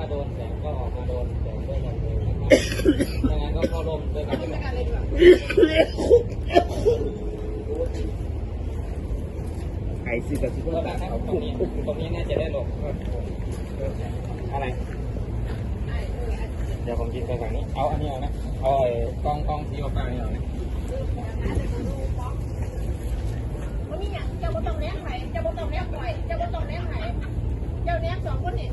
ก็โดนแสงก็ออกมาโดนแสงด้วยกันเลยไม่งั้นก็เข้าร่มด้วยกันเลยไอ้สิกับสิบก็แบบนั้นตรงนี้ตรงนี้น่าจะได้หลบอะไร เดี๋ยวผมกินไปฝั่งนี้ เอาอันนี้เอานะเอาไอ้กองกองสีฟ้านี่เอานะวันนี้เนี่ยจะมาต้องแนบไหนจ้าบุต้องแนบไหนจ้าบุต้องแนบไหนเจ้าแนบสองคนนี่